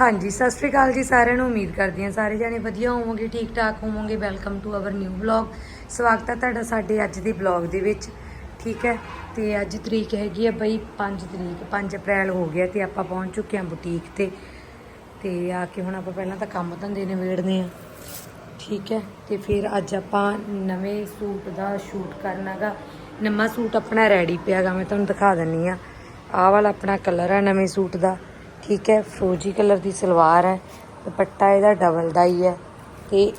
ਹਾਂਜੀ, ਸਤਿ ਸ਼੍ਰੀ ਅਕਾਲ ਜੀ ਸਾਰਿਆਂ ਨੂੰ। ਉਮੀਦ ਕਰਦੀ ਹਾਂ ਸਾਰੇ ਜਾਣੇ ਵਧੀਆ ਹੋਵੋਗੇ ਠੀਕ ਠਾਕ ਹੋਵੋਗੇ। Welcome to our new blog ਸਵਾਗਤ ਹੈ ਤੁਹਾਡਾ ਸਾਡੇ ਅੱਜ ਦੇ ਬਲੌਗ ਦੇ ਵਿੱਚ। ਠੀਕ ਹੈ? ਤੇ ਅੱਜ ਤਰੀਕ ਹੈਗੀ ਹੈ ਬਈ 5 ਤਰੀਕ 5 ਅਪ੍ਰੈਲ ਹੋ ਗਿਆ ਤੇ ਆਪਾਂ ਪਹੁੰਚ ਚੁੱਕੇ ਹਾਂ ਬੁਟੀਕ ਤੇ। ਤੇ ਆ ਕੇ ਹੁਣ ਆਪਾਂ ਪਹਿਲਾਂ ਤਾਂ ਕੰਮ ਧੰਦੇ ਨਿਬੇੜਨੇ ਆ। ਠੀਕ ਹੈ? ਤੇ ਫਿਰ ਅੱਜ ਆਪਾਂ ਨਵੇਂ ਸੂਟ ਦਾ ਸ਼ੂਟ ਕਰਨਾਗਾ। ਨਵਾਂ ਸੂਟ ਆਪਣਾ ਰੈਡੀ ਪਿਆਗਾ, ਮੈਂ ਤੁਹਾਨੂੰ ਦਿਖਾ ਦਿੰਨੀ ਆ। ਆਹ ਵਾਲਾ ਆਪਣਾ ਕਲਰ ਆ ਨਵੇਂ ਸੂਟ ਦਾ। ਠੀਕ ਹੈ, ਫਰੋਜੀ ਕਲਰ ਦੀ ਸਲਵਾਰ ਹੈ, ਦੁਪੱਟਾ ਇਹਦਾ ਡਬਲ ਦਾ ਹੀ ਹੈ ਤੇ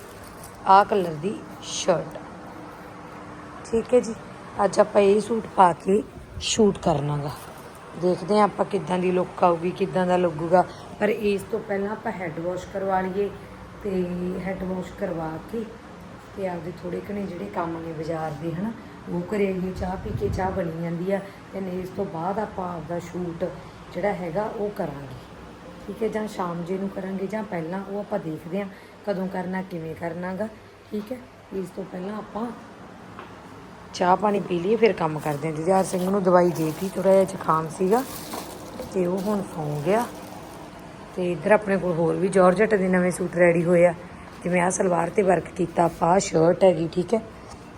ਆਹ ਕਲਰ ਦੀ ਸ਼ਰਟ ਠੀਕ ਹੈ ਜੀ, ਅੱਜ ਆਪਾਂ ਇਹ ਸੂਟ ਪਾ ਕੇ ਸ਼ੂਟ ਕਰਨਾਗਾ। ਦੇਖਦੇ ਹਾਂ ਆਪਾਂ ਕਿੱਦਾਂ ਦੀ ਲੁੱਕ ਆਊਗੀ, ਕਿੱਦਾਂ ਦਾ ਲੱਗੂਗਾ। ਪਰ ਇਸ ਤੋਂ ਪਹਿਲਾਂ ਆਪਾਂ ਹੈੱਡ ਵਾਸ਼ ਕਰਵਾ ਲਈਏ ਤੇ ਹੈੱਡ ਵਾਸ਼ ਕਰਵਾ ਕੇ ਤੇ ਆਪਦੇ ਥੋੜੇ ਘਣੇ ਜਿਹੜੇ ਕੰਮ ਨੇ ਬਾਜ਼ਾਰ ਦੇ, ਹਨਾ, ਉਹ ਕਰੇ ਚਾਹ ਪੀ ਕੇ ਚਾਹ ਬਣੀ ਜਾਂਦੀ ਆ, ਤੇ ਇਸ ਤੋਂ ਬਾਅਦ ਆਪਾਂ ਆਪਦਾ ਸ਼ੂਟ ਜਿਹੜਾ ਹੈਗਾ ਉਹ ਕਰਾਂਗੇ। ਠੀਕ ਹੈ, ਜਾਂ ਸ਼ਾਮ ਜੇ ਨੂੰ ਕਰਾਂਗੇ, ਜਾਂ ਪਹਿਲਾਂ ਉਹ ਆਪਾਂ ਦੇਖਦੇ ਹਾਂ ਕਦੋਂ ਕਰਨਾ, ਕਿਵੇਂ ਕਰਨਾਗਾ, ਠੀਕ ਹੈ। ਇਸ ਤੋਂ ਪਹਿਲਾਂ ਆਪਾਂ ਚਾਹ ਪਾਣੀ ਪੀ ਲਈਏ, ਫਿਰ ਕੰਮ ਕਰਦੇ ਹਾਂ। ਜੁਝਾਰ ਸਿੰਘ ਨੂੰ ਦਵਾਈ ਦੇਤੀ ਥੋੜਾ ਜਿਹਾ ਜ਼ੁਕਾਮ ਸੀਗਾ ਤੇ ਉਹ ਹੁਣ ਸੌਂ ਗਿਆ ਤੇ ਇੱਧਰ ਆਪਣੇ ਕੋਲ ਹੋਰ ਵੀ ਜਾਰਜਟ ਦੇ ਨਵੇਂ ਸੂਟ ਰੈਡੀ ਹੋਏ ਆ ਜਿਵੇਂ ਆਹ ਸਲਵਾਰ ਤੇ ਵਰਕ ਕੀਤਾ, ਆਪਾਂ ਆਹ ਸ਼ਰਟ ਹੈਗੀ, ਠੀਕ ਹੈ।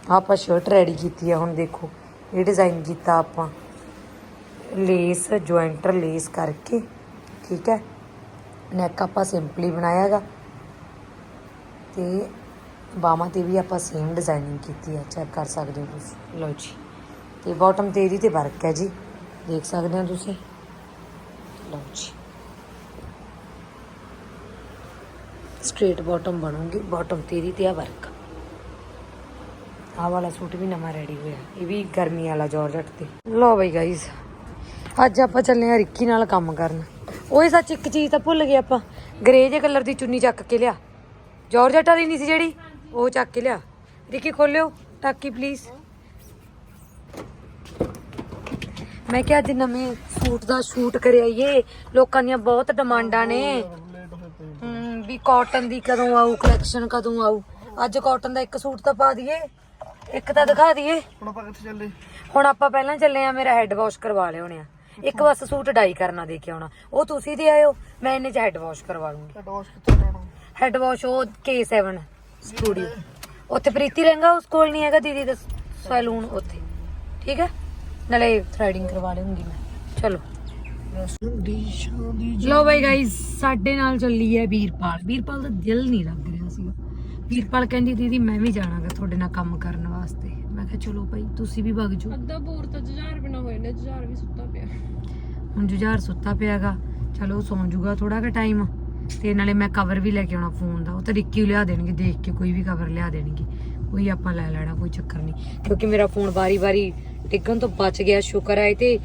ਆਹ ਆਪਾਂ ਸ਼ਰਟ ਰੈਡੀ ਕੀਤੀ ਆ, ਹੁਣ ਦੇਖੋ, ਇਹ ਡਿਜ਼ਾਈਨ ਕੀਤਾ ਆਪਾਂ। ਲੇਸ ਜੁਆਇੰਟਰ ਲੇਸ ਕਰਕੇ, ਠੀਕ ਹੈ। ਨੈਕ ਆਪਾਂ ਸਿੰਪਲੀ ਬਣਾਇਆਗਾ। ਤੇ ਬਾਹਾਂ ਤੇ ਵੀ ਆਪਾਂ ਸੇਮ ਡਿਜ਼ਾਈਨਿੰਗ ਕੀਤੀ ਹੈ ਚੈੱਕ ਕਰ ਸਕਦੇ ਹੋ ਤੁਸੀਂ। ਲਓ ਜੀ। ਤੇ ਬਾਟਮ ਤੇ ਇਹਦੀ ਤੇ ਵਰਕ ਹੈ ਜੀ। ਦੇਖ ਸਕਦੇ ਹੋ ਤੁਸੀਂ। ਲਓ ਜੀ। ਸਟ੍ਰੇਟ ਬਾਟਮ ਬਣੂਗੀ। ਬਾਟਮ ਤੇ ਇਹਦੀ ਤੇ ਆ ਵਰਕ ਆਹ ਵਾਲਾ ਸੂਟ ਵੀ ਨਵਾਂ ਰੈਡੀ ਹੋਇਆ। ਇਹ ਵੀ ਗਰਮੀ ਵਾਲਾ ਜਾਰਜਟ ਤੇ। ਲਓ ਬਈ ਗਾਈਸ ਅੱਜ ਆਪਾਂ ਚੱਲੇ ਆ ਰਿੱਕੀ ਨਾਲ ਕੰਮ ਕਰਨ। ਓਏ ਸੱਚ ਇੱਕ ਚੀਜ਼ ਤਾਂ ਭੁੱਲ ਗਏ ਆਪਾਂ। ਗ੍ਰੇ ਜੇ ਕਲਰ ਦੀ ਚੁੰਨੀ ਚੱਕ ਕੇ ਲਿਆ। ਜਾਰਜਟ ਵਾਲੀ ਨਹੀਂ ਸੀ ਜਿਹੜੀ? ਉਹ ਚੱਕ ਕੇ ਲਿਆ। ਰਿੱਕੀ ਖੋਲਿਓ। ਟਾਕੀ ਪਲੀਜ਼ ਮੈਂ ਕਿਹਾ ਅੱਜ ਨਵੇਂ ਸੂਟ ਦਾ ਸ਼ੂਟ ਕਰਿਆਈਏ ਲੋਕਾਂ ਦੀਆਂ ਬਹੁਤ ਡਿਮਾਂਡਾਂ ਨੇ। ਹਮ, ਵੀ ਕਾਟਨ ਦੀ ਕਦੋਂ ਆਊ ਕਲੈਕਸ਼ਨ ਕਦੋਂ ਆਊ। ਅੱਜ ਕਾਟਨ ਦਾ ਇੱਕ ਸੂਟ ਤਾਂ ਪਾ ਦਈਏ। ਇੱਕ ਤਾਂ ਦਿਖਾ ਦਈਏ। ਹੁਣ ਆਪਾਂ ਕਿੱਥੇ ਚੱਲੇ? ਹੁਣ ਆਪਾਂ ਪਹਿਲਾਂ ਚੱਲੇ ਆ ਮੇਰਾ ਹੈੱਡ ਵਾਸ਼ ਕਰਵਾ ਲਿਆਉਣੇ ਆ। ਇੱਕ ਬਸ ਸੂਟ ਡਾਈ ਕਰਨਾ ਦੇ ਕੇ ਆਉਣਾ। ਉਹ ਤੁਸੀਂ ਦੇ ਆਇਓ ਮੈਂ ਇਹਨੇ ਚ ਹੈੱਡ ਵਾਸ਼ ਕਰਵਾ ਲੂੰਗੀ। ਕਿੱਥੇ ਜਾਣਾ ਹੈੱਡ ਵਾਸ਼ ਉਹ K7 ਸਟੂਡੀਓ ਉੱਥੇ ਪ੍ਰੀਤੀ ਲਹਿੰਗਾ ਉਸ ਕੋਲ ਨਹੀਂ ਹੈਗਾ ਦੀਦੀ ਦਾ ਸੈਲੂਨ ਉੱਥੇ। ਠੀਕ ਹੈ? ਨਾਲੇ ਥ੍ਰੈਡਿੰਗ ਕਰਵਾ ਲੂੰਗੀ ਮੈਂ। ਚਲੋ। ਲੋ ਬਾਈ ਗਾਇਸ ਸਾਡੇ ਨਾਲ ਚੱਲੀ ਹੈ ਵੀਰਪਾਲ। ਵੀਰਪਾਲ ਦਾ ਦਿਲ ਨਹੀਂ ਲੱਗ ਰਿਹਾ ਸੀਗਾ। ਵੀਰਪਾਲ ਕਹਿੰਦੀ ਦੀਦੀ ਮੈਂ ਵੀ ਜਾਣਾਗਾ ਤੁਹਾਡੇ ਨਾਲ ਕੰਮ ਕਰਨ ਵਾਸਤੇ। ਮੈਂ ਕਿਹਾ ਚਲੋ ਭਾਈ ਤੁਸੀਂ ਵੀ ਵਗ ਜਾਓ। ਅੱਧਾ ਬੋਰ ਤਾਂ ਨੇ ਜੁਝਾਰ ਵੀ ਸੁੱਤਾ ਪਿਆ। ਹੁਣ ਜੁਝਾਰ ਸੁੱਤਾ ਪਿਆਗਾ। ਚਲੋ ਸੌਂ ਜਾਊਗਾ ਥੋੜਾ ਕੁ ਟਾਈਮ ਤੇ ਨਾਲੇ ਮੈਂ ਕਵਰ ਵੀ ਲੈ ਕੇ ਆਉਣਾ ਫੋਨ ਦਾ। ਉਹ ਤਾਂ ਰਿੱਕੀ ਲਿਆ ਦੇਣਗੇ, ਦੇਖ ਕੇ ਕੋਈ ਵੀ ਕਵਰ ਲਿਆ ਦੇਣਗੇ। ਕੋਈ ਆਪਾਂ ਲੈ ਲੈਣਾ, ਕੋਈ ਚੱਕਰ ਨਹੀਂ। ਕਿਉਂਕਿ ਮੇਰਾ ਫੋਨ ਵਾਰੀ-ਵਾਰੀ ਡਿੱਗਣ ਤੋਂ ਬਚ ਗਿਆ, ਸ਼ੁਕਰ ਹੈ ਇਹ ਤੇ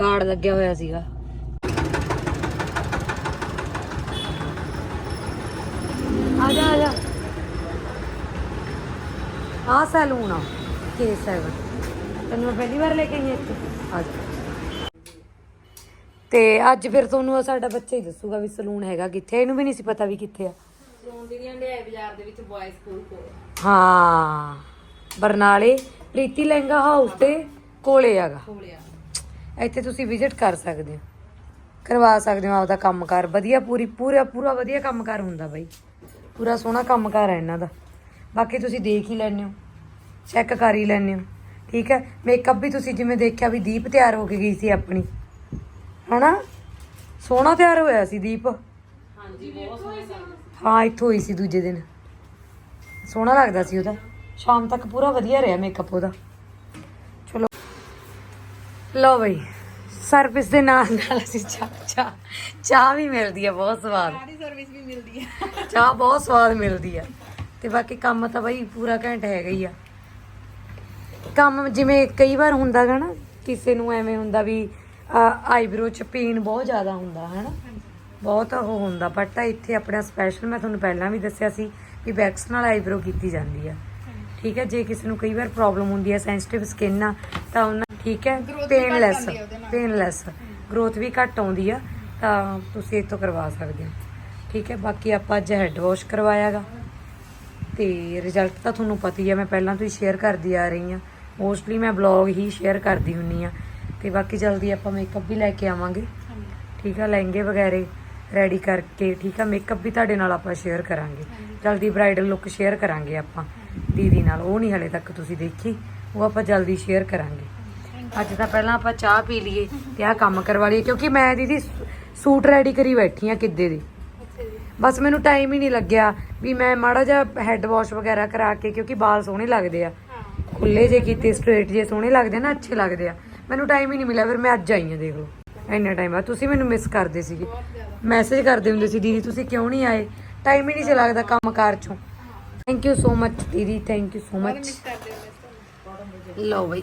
ਗਾਰਡ ਲੱਗਿਆ ਹੋਇਆ ਸੀਗਾ। ਆ ਜਾ ਆ ਜਾ। ਆ ਸੈਲੂਨ ਆ K7 ਤੈਨੂੰ ਮੈਂ ਪਹਿਲੀ ਵਾਰ ਲੈ ਕੇ ਆਈ ਹਾਂ ਇੱਥੇ। ਆ ਜਾ ਤੇ ਅੱਜ ਫਿਰ ਤੁਹਾਨੂੰ ਸਾਡਾ ਬੱਚਾ ਹੀ ਦੱਸੂਗਾ ਵੀ ਸਲੂਨ ਹੈਗਾ ਕਿੱਥੇ ਇਹਨੂੰ ਵੀ ਨਹੀਂ ਸੀ ਪਤਾ ਵੀ ਕਿੱਥੇ ਆ। ਸੌਂਦੀਆਂ ਲਿਆਏ ਬਾਜ਼ਾਰ ਦੇ ਵਿੱਚ ਬॉयਜ਼ ਸਕੂਲ ਕੋਲ। ਹਾਂ। ਬਰਨਾਲੇ ਪ੍ਰੀਤੀ ਲਹਿੰਗਾ ਹਾਊਸ ਤੇ ਕੋਲੇ ਹੈਗਾ ਕੋਲਿਆ ਇੱਥੇ ਤੁਸੀਂ ਵਿਜ਼ਿਟ ਕਰ ਸਕਦੇ ਹੋ। ਕਰਵਾ ਸਕਦੇ ਹੋ ਆਪਦਾ ਕੰਮਕਾਰ। ਵਧੀਆ ਪੂਰੀ ਪੂਰਾ ਪੂਰਾ ਵਧੀਆ ਕੰਮਕਾਰ ਹੁੰਦਾ ਬਾਈ। ਪੂਰਾ ਸੋਹਣਾ ਕੰਮਕਾਰ ਹੈ ਇਹਨਾਂ ਦਾ। ਬਾਕੀ ਤੁਸੀਂ ਦੇਖ ਹੀ ਲੈਣੇ ਹੋ। ਚੈੱਕ ਕਰ ਹੀ ਲੈਣੇ ਹੋ। ਠੀਕ ਹੈ? ਮੇਕਅਪ ਵੀ ਤੁਸੀਂ ਜਿਵੇਂ ਦੇਖਿਆ ਵੀ ਦੀਪ ਤਿਆਰ ਹੋ ਕੇ ਗਈ ਸੀ ਆਪਣੀ। ਹਨਾ? ਸੋਹਣਾ ਤਿਆਰ ਹੋਇਆ ਸੀ ਦੀਪ। ਹਾਂਜੀ ਬਹੁਤ ਸੋਹਣਾ ਹਾਂ ਇੱਥੋਂ ਹੋਈ ਸੀ ਦੂਜੇ ਦਿਨ। ਸੋਹਣਾ ਲੱਗਦਾ ਸੀ ਉਹਦਾ। ਸ਼ਾਮ ਤੱਕ ਪੂਰਾ ਵਧੀਆ ਰਿਹਾ ਮੇਕਅਪ ਉਹਦਾ। ਚਲੋ। ਲਓ ਬਈ ਸਰਵਿਸ ਦੇ ਨਾਲ ਨਾਲ ਅਸੀਂ ਚਾਹ ਚਾਹ ਚਾਹ ਵੀ ਮਿਲਦੀ ਆ ਬਹੁਤ ਸਵਾਦ। ਸਾਰੀ ਸਰਵਿਸ ਵੀ ਮਿਲਦੀ ਹੈ ਚਾਹ ਬਹੁਤ ਸਵਾਦ ਮਿਲਦੀ ਆ। ਤੇ ਬਾਕੀ ਕੰਮ ਤਾਂ ਬਈ ਪੂਰਾ ਘੰਟਾ ਹੈਗਾ ਹੀ ਆ। ਕੰਮ ਜਿਵੇਂ ਕਈ ਵਾਰ ਹੁੰਦਾ ਗਾ ਨਾ ਕਿਸੇ ਨੂੰ ਐਵੇਂ ਹੁੰਦਾ ਵੀ ਆਈਬ੍ਰੋ ਚ ਪੇਨ ਬਹੁਤ ਜ਼ਿਆਦਾ ਹੁੰਦਾ ਹਨਾ? ਬਹੁਤ ਉਹ ਹੁੰਦਾ ਬਟ ਇੱਥੇ ਆਪਣਾ ਸਪੈਸ਼ਲ ਮੈਂ ਤੁਹਾਨੂੰ ਪਹਿਲਾਂ ਵੀ ਦੱਸਿਆ ਸੀ ਕਿ ਵੈਕਸ ਨਾਲ ਆਈਬ੍ਰੋ ਕੀਤੀ ਜਾਂਦੀ ਆ। ਠੀਕ ਹੈ ਜੇ ਕਿਸੇ ਨੂੰ ਕਈ ਵਾਰ ਪ੍ਰੋਬਲਮ ਹੁੰਦੀ ਹੈ ਸੈਂਸਿਟਿਵ ਸਕਿਨ ਆ ਤਾਂ ਉਹਨਾਂ ਠੀਕ ਹੈ ਪੇਨਲੈਸ ਪੇਨਲੈਸ ਗਰੋਥ ਵੀ ਘੱਟ ਆਉਂਦੀ ਆ ਤਾਂ ਤੁਸੀਂ ਇਹ ਤੋਂ ਕਰਵਾ ਸਕਦੇ ਹੋ। ਠੀਕ ਹੈ ਬਾਕੀ ਆਪਾਂ ਅੱਜ ਹੈਡ ਵਾਸ਼ ਕਰਵਾਇਆਗਾ ਤੇ ਰਿਜ਼ਲਟ ਤਾਂ ਤੁਹਾਨੂੰ ਪਤਾ ਹੀ ਆ ਮੈਂ ਪਹਿਲਾਂ ਤੋਂ ਹੀ ਸ਼ੇਅਰ ਕਰਦੀ ਆ ਰਹੀ ਆ। ਮੋਸਟਲੀ ਮੈਂ ਬਲੌਗ ਹੀ ਸ਼ੇਅਰ ਕਰਦੀ ਹੁੰਨੀ ਆ ਤੇ ਬਾਕੀ ਜਲਦੀ ਆਪਾਂ ਮੇਕਅਪ ਵੀ ਲੈ ਕੇ ਆਵਾਂਗੇ। ਠੀਕ ਆ ਲਹਿੰਗੇ ਵਗੈਰੇ ਰੈਡੀ ਕਰਕੇ ਠੀਕ ਆ ਮੇਕਅਪ ਵੀ ਤੁਹਾਡੇ ਨਾਲ ਆਪਾਂ ਸ਼ੇਅਰ ਕਰਾਂਗੇ। ਜਲਦੀ ਬ੍ਰਾਈਡਲ ਲੁੱਕ ਸ਼ੇਅਰ ਕਰਾਂਗੇ ਆਪਾਂ ਦੀਦੀ ਨਾਲ ਉਹ ਨਹੀਂ ਹਲੇ ਤੱਕ ਤੁਸੀਂ ਦੇਖੀ ਉਹ ਆਪਾਂ ਜਲਦੀ ਸ਼ੇਅਰ ਕਰਾਂਗੇ। ਅੱਜ ਤਾਂ ਪਹਿਲਾਂ ਆਪਾਂ ਚਾਹ ਪੀ ਲਈਏ ਤੇ ਆਹ ਕੰਮ ਕਰਵਾ ਲਈਏ ਕਿਉਂਕਿ ਮੈਂ ਦੀਦੀ ਸੂਟ ਰੈਡੀ ਕਰੀ ਬੈਠੀ ਆ ਕਿੱਦੇ ਦੀ। ਬਸ ਮੈਨੂੰ ਟਾਈਮ ਹੀ ਨਹੀਂ ਲੱਗਿਆ ਵੀ ਮੈਂ ਮਾੜਾ ਜਿਹਾ ਹੈੱਡ ਵਾਸ਼ ਵਗੈਰਾ ਕਰਾ ਕੇ ਕਿਉਂਕਿ ਵਾਲ ਸੋਹਣੇ ਲੱਗਦੇ ਆ। ਖੁੱਲੇ ਜੇ ਕੀਤੇ ਸਟ੍ਰੇਟ ਜੇ ਸੋਹਣੇ ਲੱਗਦੇ ਨਾ ਅੱਛੇ ਲੱਗਦੇ ਆ। ਮੈਨੂੰ ਟਾਈਮ ਹੀ ਨਹੀਂ ਮਿਲਿਆ ਫਿਰ ਮੈਂ ਅੱਜ ਆਈ ਆ ਦੇਖ ਲਓ। ਇੰਨਾ ਟਾਈਮ ਬਾਅਦ। ਤੁਸੀਂ ਮੈਨੂੰ ਮਿਸ ਕਰਦੇ ਸੀਗੇ। ਮੈਸੇਜ ਕਰਦੇ ਹੁੰਦੇ ਸੀ ਦੀਦੀ ਤੁਸੀਂ ਕਿਉਂ ਨਹੀਂ ਆਏ? ਟਾਈਮ ਹੀ ਨਹੀਂ ਸੀ ਲੱਗਦਾ ਕੰਮਕਾਰ ਚੋਂ। ਥੈਂਕ ਯੂ ਸੋ ਮਚ ਦੀਦੀ ਥੈਂਕ ਯੂ ਸੋ ਮਚ ਲਓ ਬਈ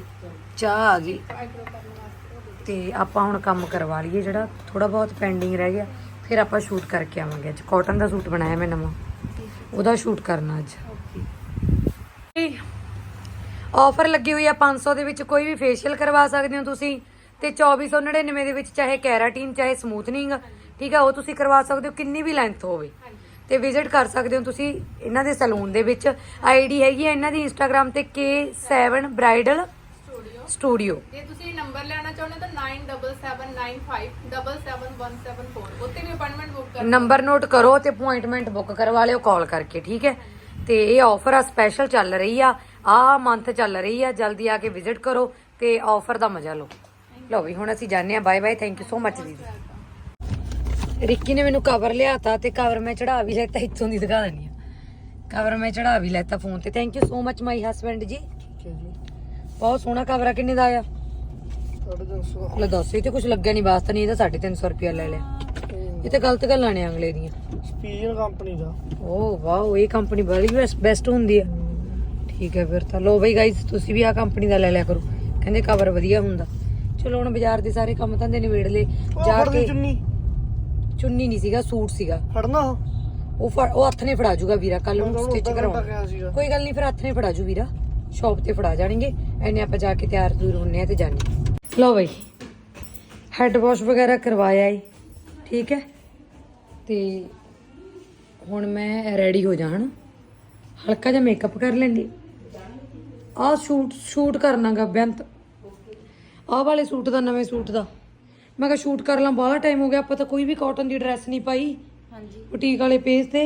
ਚਾਹ ਆ ਗਈ। ਤੇ ਆਪਾਂ ਹੁਣ ਕੰਮ ਕਰਵਾ ਲਈਏ ਜਿਹੜਾ ਥੋੜਾ ਬਹੁਤ ਪੈਂਡਿੰਗ ਰਹਿ ਗਿਆ। ਫਿਰ ਆਪਾਂ ਸ਼ੂਟ ਕਰਕੇ ਆਵਾਂਗੇ ਅੱਜ। ਕਾਟਨ ਦਾ ਸੂਟ ਬਣਾਇਆ ਮੈਂ ਨਵਾਂ। ਉਹਦਾ ਸ਼ੂਟ ਕਰਨਾ ਅੱਜ। ਆਫਰ ਲੱਗੀ ਹੋਈ ਆ 500 ਦੇ ਵਿੱਚ ਕੋਈ ਵੀ ਫੇਸ਼ੀਅਲ ਕਰਵਾ ਸਕਦੇ ਹੋ ਤੁਸੀਂ ਤੇ 2499 ਦੇ ਵਿੱਚ ਚਾਹੇ ਕੈਰਾਟਿਨ ਚਾਹੇ ਸਮੂਥਨਿੰਗ ਠੀਕ ਆ ਉਹ ਤੁਸੀਂ ਕਰਵਾ ਸਕਦੇ ਹੋ ਕਿੰਨੀ ਵੀ ਲੈਂਥ ਹੋਵੇ ਤੇ ਵਿਜ਼ਿਟ ਕਰ ਸਕਦੇ ਹੋ ਤੁਸੀਂ ਇਹਨਾਂ ਦੇ ਸੈਲੂਨ ਦੇ ਵਿੱਚ ਆਈਡੀ ਹੈਗੀ ਹੈ ਇਹਨਾਂ ਦੀ ਇੰਸਟਾਗ੍ਰam ਤੇ K7 ਬ੍ਰਾਈਡਲ ਸਟੂਡੀਓ ਜੇ ਤੁਸੀਂ ਨੰਬਰ ਲੈਣਾ ਚਾਹੁੰਦੇ ਤਾਂ 9779577174 ਉੱਤੇ ਵੀ ਅਪਾਇੰਟਮੈਂਟ ਬੁੱਕ ਕਰ ਨੰਬਰ ਨੋਟ ਕਰੋ ਤੇ ਅਪਾਇੰਟਮੈਂਟ ਬੁੱਕ ਕਰਵਾ ਲਿਓ ਕਾਲ ਕਰਕੇ ਠੀਕ ਹੈ ਤੇ ਇਹ ਆਫਰ ਆ ਸਪੈਸ਼ਲ ਚੱਲ ਰਹੀ ਆ ਆ ਮੰਥ ਚੱਲ ਰਹੀ ਆ ਜਲਦੀ ਆ ਕੇ ਵਿਜ਼ਿਟ ਕਰੋ ਤੇ ਆਫਰ ਦਾ ਮਜ਼ਾ ਲਓ। ਲਓ ਵੀ ਹੁਣ ਅਸੀਂ ਜਾਣੇ ਆ bye bye thank you so much ਦੀਦੀ। ਰਿੱਕੀ ਨੇ ਮੈਨੂੰ ਕਵਰ ਲਿਆਤਾ ਤੇ ਕਵਰ ਮੈਂ ਚੜਾ ਵੀ ਲੈਤਾ ਇੱਥੋਂ ਦੀ ਦਿਖਾ ਦਿੰਦੀ ਆ ਕਵਰ ਮੈਂ ਚੜਾ ਵੀ ਲੈਤਾ ਫੋਨ ਤੇ। Thank you so much my husband ji. ਬਹੁਤ ਸੋਹਣਾ ਕਵਰ ਆ ਕਿੰਨੇ ਦਾ ਆ ਤੁਹਾਡੇ ਦੋਸਤੋ ਲੈ ਦੱਸ ਇਹ ਤੇ ਕੁਝ ਲੱਗਿਆ ਨਹੀਂ ਵਾਸਤਾ ਨਹੀਂ ਇਹਦਾ 350 ਰੁਪਿਆ ਲੈ ਲਿਆ। ਇਹ ਤੇ ਗਲਤ ਗੱਲਾਂ ਨੇ ਅਗਲੇ ਦੀਆਂ। ਸਪੀਜਨ ਕੰਪਨੀ ਦਾ। ਓ ਵਾਓ ਇਹ ਕੰਪਨੀ ਬੜੀ ਬੈਸਟ ਹੁੰਦੀ ਆ। ਠੀਕ ਹੈ ਫਿਰ ਤਾਂ। ਲੋ ਬਈ ਗਾਇਸ ਤੁਸੀਂ ਵੀ ਆ ਕੰਪਨੀ ਦਾ ਲੈ ਲਿਆ ਕਰੋ। ਕਹਿੰਦੇ ਕਵਰ ਵਧੀਆ ਹੁੰਦਾ। ਚਲੋ ਹੁਣ ਬਾਜ਼ਾਰ ਦੇ ਸਾਰੇ ਕੰਮ ਧੰਦੇ ਨਿਬੇੜ ਲਏ। ਜਾ ਕੇ ਚੁੰਨੀ। ਚੁੰਨੀ ਨਹੀਂ ਸੀਗਾ ਸੂਟ ਸੀਗਾ। ਫੜਨਾ ਉਹ? ਉਹ ਫੜ- ਉਹ ਹੱਥ ਨੇ ਫੜਾ ਜੂਗਾ ਵੀਰਾ ਕੱਲ ਨੂੰ ਸਟਿਚ ਕਰਾਉਣਾ। ਕੋਈ ਗੱਲ ਨਹੀਂ ਫਿਰ ਹੱਥ ਨੇ ਫੜਾ ਜੂ ਵੀਰਾ। ਸ਼ਾਪ ਤੇ ਫੜਾ ਜਾਣਗੇ। ਐਨੇ ਆਪਾਂ ਜਾ ਕੇ ਤਿਆਰ ਦੂਰ ਹੁੰਨੇ ਆ ਤੇ ਜਾਣੇ। ਲਓ ਬਈ ਹੈਡ ਵਾਸ਼ ਵਗੈਰਾ ਕਰਵਾਇਆ ਈ ਠੀਕ ਹੈ? ਤੇ ਹੁਣ ਮੈਂ ਰੈਡੀ ਹੋ ਜਾਣ ਹਲਕਾ ਜਿਹਾ ਮੇਕਅਪ ਕਰ ਲੈਂਦੀ। ਆਹ ਸ਼ੂਟ ਸ਼ੂਟ ਕਰਨਾਗਾ ਬੇਅੰਤ ਆਹ ਵਾਲੇ ਸੂਟ ਦਾ ਨਵੇਂ ਸੂਟ ਦਾ। ਮੈਂ ਕਿਹਾ ਸ਼ੂਟ ਕਰ ਲਾਂ ਬਾਹਲਾ ਟਾਈਮ ਹੋ ਗਿਆ ਆਪਾਂ ਤਾਂ ਕੋਈ ਵੀ ਕਾਟਨ ਦੀ ਡਰੈਸ ਨਹੀਂ ਪਾਈ। ਹਾਂਜੀ। ਬੁਟੀਕ ਵਾਲੇ ਪੇਜ ਤੇ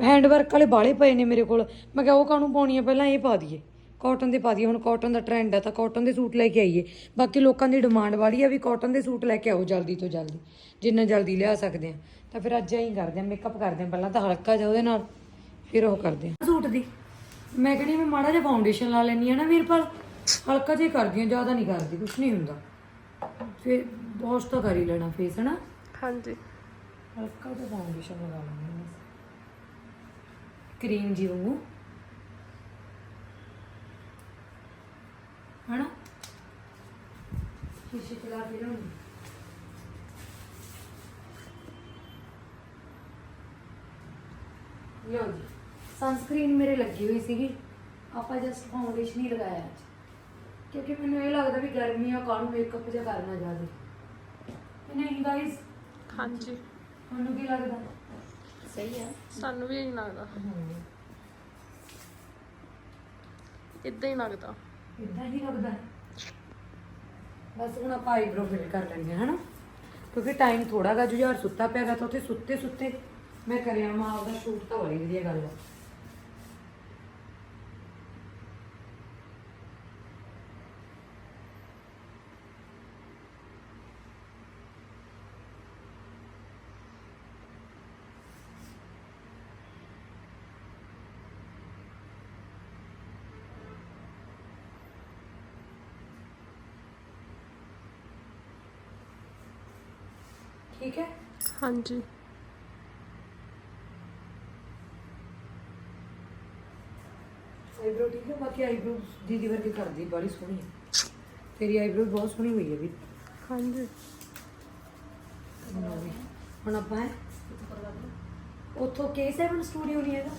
ਹੈਂਡ ਵਰਕ ਵਾਲੇ ਬਾਲੇ ਪਏ ਨੇ ਮੇਰੇ ਕੋਲ। ਮੈਂ ਕਿਹਾ ਉਹ ਕਾਹਨੂੰ ਪਾਉਣੀ ਆ ਪਹਿਲਾਂ ਇਹ ਪਾ ਦਈਏ। ਕਾਟਨ ਦੇ ਪਾ ਦਈਏ ਹੁਣ ਕਾਟਨ ਦਾ ਟ੍ਰੈਂਡ ਆ ਤਾਂ ਕਾਟਨ ਦੇ ਸੂਟ ਲੈ ਕੇ ਆਈਏ। ਬਾਕੀ ਲੋਕਾਂ ਦੀ ਡਿਮਾਂਡ ਵਾਲੀ ਆ ਵੀ ਕਾਟਨ ਦੇ ਸੂਟ ਲੈ ਕੇ ਆਓ ਜਲਦੀ ਤੋਂ ਜਲਦੀ। ਜਿੰਨਾ ਜਲਦੀ ਲਿਆ ਸਕਦੇ ਆ। ਤਾਂ ਫਿਰ ਅੱਜ ਐਂ ਕਰਦੇ ਆ ਮੇਕਅਪ ਕਰਦੇ ਆ ਪਹਿਲਾਂ ਤਾਂ ਹਲਕਾ ਜਿਹਾ ਉਹਦੇ ਨਾਲ ਫਿਰ ਉਹ ਕਰਦੇ ਆ। ਸੂਟ ਦੀ। ਮੈਂ ਕਹਿੰਦੀ ਮੈਂ ਮਾੜਾ ਜਿਹਾ ਫਾਊਂਡੇਸ਼ਨ ਲਾ ਲੈਣੀ ਆ ਨਾ ਵੀਰਪਾਲ ਹਲਕਾ ਜਿਹਾ ਕਰਦੀ ਆ ਜ਼ਿਆਦਾ ਨਹੀਂ ਕਰਦੀ ਕੁਝ ਨਹੀਂ ਹੁੰਦਾ। ਫਿਰ ਵਾਸ਼ ਤਾਂ ਕਰ ਹੀ ਲੈਣਾ ਫੇਸ ਹਨਾ? ਹਾਂਜੀ। ਹਲਕਾ ਜਿਹਾ ਫਾਊਂਡੇਸ਼ਨ ਲਗਾ ਲੈਣੀ ਕਰੀਮ ਜੀ ਵਾਂਗੂ। ਹਨਾ? ਸ਼ੀਸ਼ੇ ਚਲਾ ਕੇ ਲਿਆਉਣੀ ਲਓ ਜੀ। ਸਨਸਕ੍ਰੀਨ ਮੇਰੇ ਲੱਗੀ ਹੋਈ ਸੀਗੀ। ਆਪਾਂ ਜਸਟ ਫਾਊਂਡੇਸ਼ਨ ਹੀ ਲਗਾਇਆ ਅੱਜ। ਕਿਉਂਕਿ ਮੈਨੂੰ ਇਹ ਲੱਗਦਾ ਵੀ ਗਰਮੀ ਆ ਕਾਹਨੂੰ ਮੇਕਅਪ ਜਿਹਾ ਕਰਨਾ ਜ਼ਿਆਦਾ। ਨਹੀਂ ਗਾਇਸ ਹਾਂਜੀ। ਤੁਹਾਨੂੰ ਕੀ ਲੱਗਦਾ? ਸਹੀ ਹੈ ਸਾਨੂੰ ਵੀ ਨਹੀਂ ਲੱਗਦਾ। ਇਦਾਂ ਹੀ ਲੱਗਦਾ। ਇਦਾਂ ਹੀ ਲੱਗਦਾ। ਬਸ ਹੁਣ ਆਪਾਂ ਆਈਬ੍ਰੋ ਫਿਲ ਕਰ ਲੈਂਦੇ ਹਾਂ ਹਨਾ? ਕਿਉਂਕਿ ਟਾਈਮ ਥੋੜਾ ਗਾ ਜੁਝਾਰ ਸੁੱਤਾ ਪਿਆਗਾ ਤਾਂ ਉੱਥੇ ਸੁੱਤੇ ਸੁੱਤੇ ਮੈਂ ਕਰਿਆ ਮਾਂ ਆਪਦਾ ਸ਼ੂਟ ਤਾਂ ਬੜੀ ਵਧੀਆ ਗੱਲ ਆ ਠੀਕ ਹੈ ਹਾਂਜੀ। ਆਈਬ੍ਰੋ ਠੀਕ ਹੈ ਬਾਕੀ ਆਈਬ੍ਰੋ ਦੀਦੀ ਵਰਗੀ ਕਰਦੀ ਬੜੀ ਸੋਹਣੀ ਹੈ। ਤੇਰੀ ਆਈਬ੍ਰੋ ਬਹੁਤ ਸੋਹਣੀ ਹੋਈ ਹੈ ਵੀ। ਹਾਂਜੀ। ਹੁਣ ਆਪਾਂ ਉਥੋਂ K7 ਸਟੂਡੀਓ ਨਹੀਂ ਹੈਗਾ।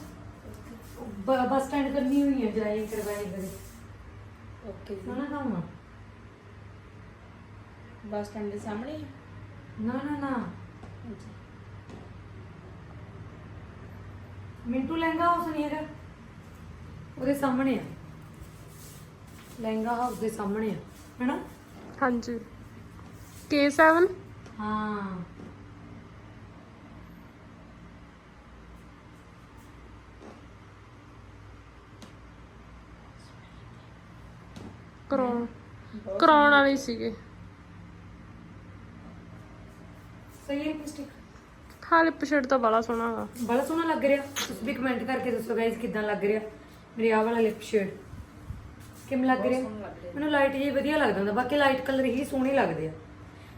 ਬੱਸ ਸਟੈਂਡ ਕਰਨੀ ਹੋਈ ਹੈ ਜਾਈ ਕਰਵਾਈ ਕਰੇ ਓਕੇ ਸੋਹਣਾ ਕੰਮ ਬੱਸ ਸਟੈਂਡ ਦੇ ਸਾਹਮਣੇ ਨਾ ਨਾ ਨਾ। ਮਿੰਟੂ ਲਹਿੰਗਾ ਹਾਊਸ ਨਹੀਂ ਹੈਗਾ? ਉਹਦੇ ਸਾਹਮਣੇ ਆ। ਲਹਿੰਗਾ ਹਾਊਸ ਦੇ ਸਾਹਮਣੇ ਆ ਹੈਨਾ? ਹਾਂਜੀ। K7 ਹਾਂ। ਕਰਾਉਣ ਕਰਾਉਣ ਵਾਲੇ ਸੀਗੇ। ਸਹੀ ਹੈ ਲਿਪਸਟਿਕ ਹਾਂ ਲਿਪ ਸ਼ੇਡ ਤਾਂ ਬੜਾ ਸੋਹਣਾ ਹੈਗਾ ਬੜਾ ਸੋਹਣਾ ਲੱਗ ਰਿਹਾ। ਤੁਸੀਂ ਵੀ ਕਮੈਂਟ ਕਰਕੇ ਦੱਸੋ ਗਾਇਜ਼ ਕਿਦਾਂ ਲੱਗ ਰਿਹਾ ਮੇਰੇ ਆਹ ਵਾਲਾ ਲਿਪ ਸ਼ੇਡ ਕਿਵੇਂ ਲੱਗ ਰਿਹਾ? ਮੈਨੂੰ ਲਾਈਟ ਜੀ ਵਧੀਆ ਲੱਗਦਾ ਹੁੰਦਾ। ਬਾਕੀ ਲਾਈਟ ਕਲਰ ਹੀ ਸੋਹਣੇ ਲੱਗਦੇ ਆ।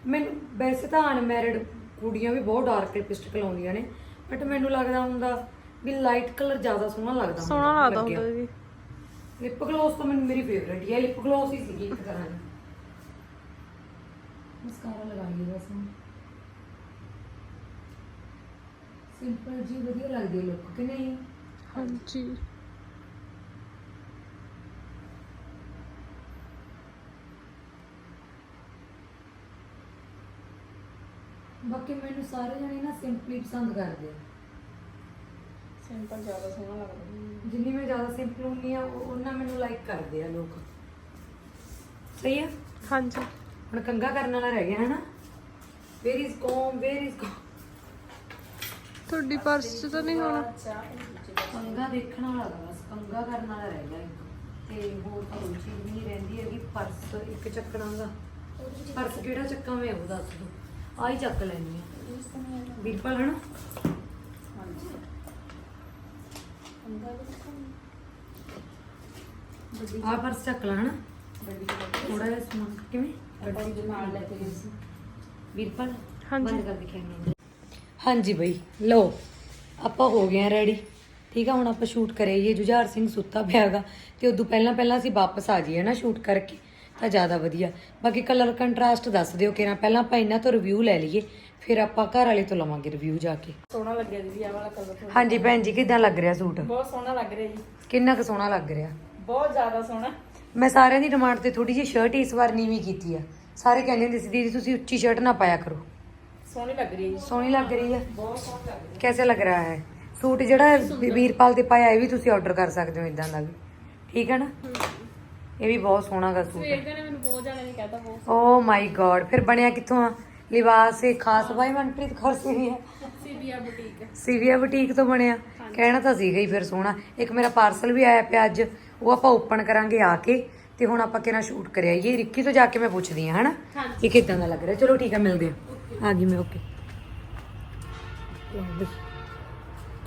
ਮੈਨੂੰ ਵੈਸੇ ਤਾਂ ਅਨਮੈਰਿਡ ਕੁੜੀਆਂ ਵੀ ਬਹੁਤ ਡਾਰਕ ਲਿਪਸਟਿਕ ਲਾਉਂਦੀਆਂ ਨੇ। ਬਟ ਮੈਨੂੰ ਲੱਗਦਾ ਹੁੰਦਾ ਵੀ ਲਾਈਟ ਕਲਰ ਜ਼ਿਆਦਾ ਸੋਹਣਾ ਲੱਗਦਾ ਹੁੰਦਾ, ਸੋਹਣਾ ਲੱਗਦਾ। ਹੁੰਦਾ ਜੀ। ਲਿਪ ਗਲੋਸ ਤਾਂ ਮੈਨੂੰ ਮੇਰੀ ਫੇਵਰੇਟ ਹੀ ਹੈ ਲਿਪ ਗਲੋਸ ਹੀ ਸੀਗੀ ਇੱਕ ਤਰ੍ਹਾਂ ਦੀ। ਮਸਕਾਰਾ ਲਗਾ ਲਈ ਬਸ ਹੁਣ। ਸਿੰਪਲ ਜੀ ਵਧੀਆ ਲੱਗਦੀ ਹੈ ਲੁੱਕ ਕਿ ਨਹੀਂ? ਹਾਂਜੀ। ਬਾਕੀ ਮੈਨੂੰ ਸਾਰੇ ਜਣੇ ਨਾ ਸਿੰਪਲੀ ਪਸੰਦ ਕਰਦੇ ਆ। ਸਿੰਪਲ ਜ਼ਿਆਦਾ ਸੋਹਣਾ ਲੱਗਦਾ। ਜਿੰਨੀ ਮੈਂ ਜ਼ਿਆਦਾ ਸਿੰਪਲ ਹੁੰਦੀ ਆ ਉਹ- ਉਹਨਾਂ ਮੈਨੂੰ ਲਾਈਕ ਕਰਦੇ ਆ ਲੋਕ। ਸਹੀ ਆ? ਹਾਂਜੀ। ਹੁਣ ਕੰਗਾ ਕਰਨ ਵਾਲਾ ਰਹਿ ਗਿਆ ਹਨਾ? Where is comb where is comb ਤੁਹਾਡੀ ਪਰਸ 'ਚ ਤਾਂ ਨਹੀਂ ਹੋਣਾ। ਕੰਗਾ ਦੇਖਣ ਵਾਲਾ ਗਾ ਬਸ ਕੰਗਾ ਕਰਨ ਵਾਲਾ ਰਹਿ ਗਿਆ ਇੱਕ। ਤੇ ਹੋਰ ਤਾਂ ਕੋਈ ਚੀਜ਼ ਨਹੀਂ ਰਹਿੰਦੀ ਹੈਗੀ ਪਰਸ ਇੱਕ ਚੱਕਣਾ ਦਾ। ਪਰਸ ਕਿਹੜਾ ਚੱਕਾਂ ਮੈਂ ਉਹ ਦੱਸ ਦੋ। ਆ ਹੀ ਚੱਕ ਲੈਣੀ ਆ। ਵੀਰਪਾਲ ਹਨਾ? ਹਾਂਜੀ। ਆ ਪਰਸ ਚੱਕ ਲਾ ਹਨਾ। ਵੱਡੀ ਵੱਡੀ ਥੋੜਾ ਜਿਹਾ ਸਮਾਨ। ਕਿਵੇਂ? ਦੇ ਨਾਲ ਲੈ ਕੇ ਗਈ ਸੀ। ਵੀਰਪਾਲ ਹਾਂਜੀ। ਬੰਦ ਕਰ ਦਿਖਾਈ ਹਾਂਜੀ ਬਈ ਲੋ ਆਪਾਂ ਹੋ ਗਏ ਆ ਰੈਡੀ ਠੀਕ ਆ ਹੁਣ ਆਪਾਂ ਸ਼ੂਟ ਕਰਾਈਏ। ਜੁਝਾਰ ਸਿੰਘ ਸੁੱਤਾ ਪਿਆਗਾ ਤੇ ਉਦੋਂ ਪਹਿਲਾਂ ਪਹਿਲਾਂ ਅਸੀਂ ਵਾਪਸ ਆ ਜਾਈਏ ਨਾ ਸ਼ੂਟ ਕਰਕੇ ਤਾਂ ਜ਼ਿਆਦਾ ਵਧੀਆ। ਬਾਕੀ ਕਲਰ ਕੰਟਰਾਸਟ ਦੱਸ ਦਿਓ ਕਿਰਾਂ ਪਹਿਲਾਂ ਆਪਾਂ ਇਹਨਾਂ ਤੋਂ ਰਿਵਿਊ ਲੈ ਲਈਏ ਫਿਰ ਆਪਾਂ ਘਰ ਵਾਲੇ ਤੋਂ ਲਵਾਂਗੇ ਰਿਵਿਊ ਜਾ ਕੇ। ਸੋਹਣਾ ਲੱਗਿਆ ਦੀਦੀ ਆਹ ਵਾਲਾ ਕਲਰ ਹਾਂਜੀ ਭੈਣ ਜੀ ਕਿਦਾਂ ਲੱਗ ਰਿਹਾ ਸੂਟ ਬਹੁਤ ਸੋਹਣਾ ਲੱਗ ਰਿਹਾ ਜੀ। ਕਿੰਨਾ ਕੁ ਸੋਹਣਾ ਲੱਗ ਰਿਹਾ? ਬਹੁਤ ਜ਼ਿਆਦਾ ਸੋਹਣਾ। ਮੈਂ ਸਾਰਿਆਂ ਦੀ ਡਿਮਾਂਡ ਤੇ ਥੋੜੀ ਜਿਹੀ ਸ਼ਰਟ ਇਸ ਵਾਰ ਨੀਵੀਂ ਕੀਤੀ ਆ। ਸਾਰੇ ਕਹਿੰਦੇ ਹੁੰਦੇ ਸੀ ਦੀਦੀ ਤੁਸੀਂ ਉੱਚੀ ਸ਼ਰਟ ਨਾ ਪਾਇਆ ਕਰੋ। ਸੋਹਣੀ ਲੱਗ ਰਹੀ ਹੈ ਸੋਹਣੀ ਲੱਗ ਰਹੀ ਹੈ। ਬਹੁਤ ਸੋਹਣੀ ਲੱਗ ਰਹੀ ਕੈਸੇ ਲੱਗ ਰਿਹਾ ਹੈ? ਸੂਟ ਜਿਹੜਾ ਵੀਰਪਾਲ ਤੇ ਪਾਇਆ ਇਹ ਵੀ ਤੁਸੀਂ ਆਰਡਰ ਕਰ ਸਕਦੇ ਹੋ ਇਦਾਂ ਦਾ ਵੀ। ਠੀਕ ਹੈ ਨਾ? ਇਹ ਵੀ ਬਹੁਤ ਸੋਹਣਾ ਗਾ ਸੂਟ। ਸਵੇਰ ਦੇ ਨੇ ਮੈਨੂੰ ਬਹੁਤ ਜਾਣੇ ਨੇ ਕਹਿਤਾ ਬਹੁਤ ਓ ਮਾਈ ਗॉड ਫਿਰ ਬਣਿਆ ਕਿੱਥੋਂ ਆ? ਲਿਬਾਸ ਇਹ ਖਾਸ ਬਾਈ ਮਨਪ੍ਰੀਤ ਕੌਰ ਸੀ ਹੈ। ਸੀਬੀਆ ਬੁਟੀਕ। ਸੀਵੀਆ ਬੁਟੀਕ ਤੋਂ ਬਣਿਆ। ਕਹਿਣਾ ਤਾਂ ਸੀਗਾ ਹੀ ਫਿਰ ਸੋਹਣਾ। ਇੱਕ ਮੇਰਾ ਪਾਰਸਲ ਵੀ ਆਇਆ ਪਿਆ ਅੱਜ ਉਹ ਆਪਾਂ ਓਪਨ ਕਰਾਂਗੇ ਆ ਕੇ ਤੇ ਹੁਣ ਆਪਾਂ ਕਿਹਨਾਂ ਸ਼ੂਟ ਕਰਿਆਈਏ ਰਿੱਕੀ ਤੋਂ ਜਾ ਕੇ ਮੈਂ ਪੁੱਛਦੀ ਹਾਂ ਹਨਾ? ਇਹ ਕਿਦਾਂ ਦਾ ਲੱਗ ਰਿਹਾ? ਚਲੋ ਠੀਕ ਹੈ ਮਿਲਦੇ ਹਾਂ। ਆ ਗਈ ਮੈਂ ਓਕੇ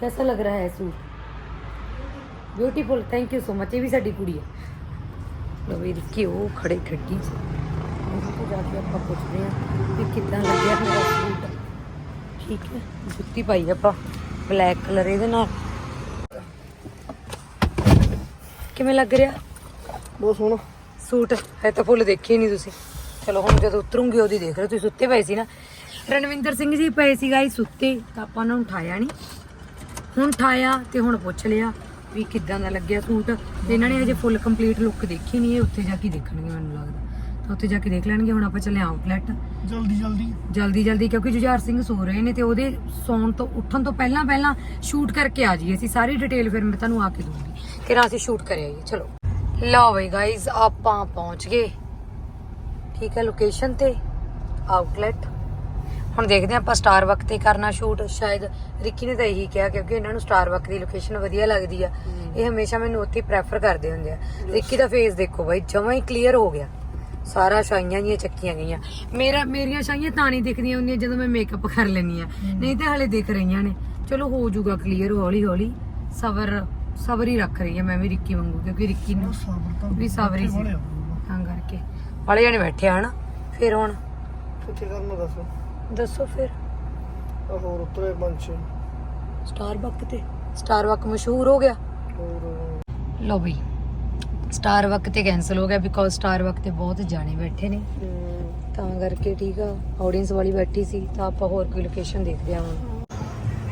कैसा लग रहा है suit beautiful thank you so much ਇਹ ਵੀ ਸਾਡੀ ਕੁੜੀ ਹੈ ਲੋ ਵੀ ਰਿੱਕੀ ਉਹ ਖੜੇ ਖੱਡੀ ਚ ਉਹਦੇ ਤੋਂ ਜਾ ਕੇ ਆਪਾਂ ਪੁੱਛਦੇ ਹਾਂ ਵੀ ਕਿੱਦਾਂ ਲੱਗਿਆ ਮੇਰਾ ਸੂਟ ਠੀਕ ਹੈ ਜੁੱਤੀ ਪਾਈ ਆਪਾਂ ਬਲੈਕ ਕਲਰ ਇਹਦੇ ਨਾਲ ਕਿਵੇਂ ਲੱਗ ਰਿਹਾ ਬਹੁਤ ਸੋਹਣਾ ਸੂਟ ਹੈ ਤਾਂ ਫੁੱਲ ਦੇਖੇ ਨਹੀਂ ਤੁਸੀਂ ਚਲੋ ਹੁਣ ਜਦੋਂ ਉਤਰੂੰਗੀ ਉਹਦੀ ਦੇਖ ਰਹੇ ਤੁਸੀਂ ਸੁੱਤੇ ਪਏ ਸੀ ਨਾ ਰਣਵਿੰਦਰ ਸਿੰਘ ਜੀ ਪਏ ਸੀ ਗਾਈ ਸੁੱਤੇ ਤਾਂ ਆਪਾਂ ਉਹਨਾਂ ਨੂੰ ਉਠਾਇਆ ਨਹੀਂ। ਹੁਣ ਉਠਾਇਆ ਤੇ ਹੁਣ ਪੁੱਛ ਲਿਆ ਵੀ ਕਿੱਦਾਂ ਦਾ ਲੱਗਿਆ ਸੂਟ। ਤੇ ਇਹਨਾਂ ਨੇ ਅਜੇ ਫੁੱਲ ਕੰਪਲੀਟ ਲੁੱਕ ਦੇਖੀ ਨਹੀਂ ਇਹ ਉੱਥੇ ਜਾ ਕੇ ਦੇਖਣਗੇ ਮੈਨੂੰ ਲੱਗਦਾ। ਤਾਂ ਉੱਥੇ ਜਾ ਕੇ ਦੇਖ ਲੈਣਗੇ ਹੁਣ ਆਪਾਂ ਚੱਲੇ ਆਊਟਲੈਟ ਜਲਦੀ ਜਲਦੀ। ਜਲਦੀ ਜਲਦੀ ਕਿਉਂਕਿ ਜੁਝਾਰ ਸਿੰਘ ਸੋ ਰਹੇ ਨੇ ਤੇ ਉਹਦੇ ਸੌਣ ਤੋਂ ਉੱਠਣ ਤੋਂ ਪਹਿਲਾਂ ਪਹਿਲਾਂ ਸ਼ੂਟ ਕਰਕੇ ਆ ਜਾਈਏ। ਅਸੀਂ ਸਾਰੀ ਡਿਟੇਲ ਫਿਰ ਮੈਂ ਤੁਹਾਨੂੰ ਆ ਕੇ ਦੂੰਗੀ ਕਿ ਨਾ ਅਸੀਂ ਸ਼ੂਟ ਕਰਿਆ ਜੀ ਚਲੋ। ਲਓ ਬਈ ਗਾਇਜ਼ ਆਪਾਂ ਪਹੁੰਚ ਗਏ। ਠੀਕ ਹੈ ਲੋਕੇਸ਼ਨ ਤੇ ਆਊਟਲੈਟ ਹੁਣ ਦੇਖਦੇ ਹਾਂ ਆਪਾਂ ਸਟਾਰ ਵਕ ਤੇ ਕਰਨਾ ਸ਼ੂਟ ਸ਼ਾਇਦ ਰਿੱਕੀ ਨੇ ਤਾਂ ਇਹੀ ਕਿਹਾ ਕਿਉਂਕਿ ਇਹਨਾਂ ਨੂੰ ਸਟਾਰ ਵਕ ਦੀ ਲੋਕੇਸ਼ਨ ਵਧੀਆ ਲੱਗਦੀ ਆ। ਇਹ ਹਮੇਸ਼ਾ ਮੈਨੂੰ ਉੱਥੇ ਪ੍ਰੈਫਰ ਕਰਦੇ ਹੁੰਦੇ ਆ। ਰਿੱਕੀ ਦਾ ਫੇਸ ਦੇਖੋ ਬਾਈ ਜਮਾਂ ਹੀ ਕਲੀਅਰ ਹੋ ਗਿਆ। ਸਾਰਾ ਛਾਈਆਂ ਜੀਆਂ ਚੱਕੀਆਂ ਗਈਆਂ। ਮੇਰਾ ਮੇਰੀਆਂ ਛਾਈਆਂ ਤਾਂ ਨਹੀਂ ਦਿਖਦੀਆਂ ਹੁੰਦੀਆਂ ਜਦੋਂ ਮੈਂ ਮੇਕਅਪ ਕਰ ਲੈਂਦੀ ਆ। ਨਹੀਂ ਤਾਂ ਹਲੇ ਦਿਖ ਰਹੀਆਂ ਨੇ। ਚਲੋ ਹੋ ਜਾਊਗਾ ਕਲੀਅਰ ਹੌਲੀ ਹੌਲੀ। ਸਬਰ ਸਬਰ ਹੀ ਰੱਖ ਰਹੀ ਆ ਮੈਂ ਵੀ ਰਿੱਕੀ ਵਾਂਗੂ ਕਿਉਂਕਿ ਰਿੱਕੀ ਨੂੰ ਸਾਬਰ ਤਾਂ ਵੀ ਸਾਬਰੀ ਸੀ। ਬੂਆ। ਤਾਂ ਕਰਕੇ। ਵਾਲੇ ਜਾਣੇ ਬੈਠੇ ਹਨਾ। ਫਿਰ ਹੁਣ? ਕਿੱਥੇ ਕਰਨਾ ਦੱਸੋ। ਦੱਸੋ ਫਿਰ। ਆ ਹੋਰ ਉਤਰੇ ਪੰਛੀ। ਸਟਾਰਬਕ ਤੇ। ਸਟਾਰਬਕ ਮਸ਼ਹੂਰ ਹੋ ਗਿਆ। ਹੋਰ। ਲੋ ਬਈ ਸਟਾਰਬਕ ਤੇ ਕੈਨਸਲ ਹੋ ਗਿਆ ਬਿਕੋਜ਼ ਸਟਾਰਬਕ ਤੇ ਬਹੁਤ ਜਾਣੇ ਬੈਠੇ ਨੇ। ਤਾਂ ਕਰਕੇ ਠੀਕ ਆ ਆਡੀਅנס ਵਾਲੀ ਬੈਠੀ ਸੀ ਤਾਂ ਆਪਾਂ ਹੋਰ ਕੋਈ ਲੋਕੇਸ਼ਨ ਦੇਖਦੇ ਹਾਂ। ਹੁਣ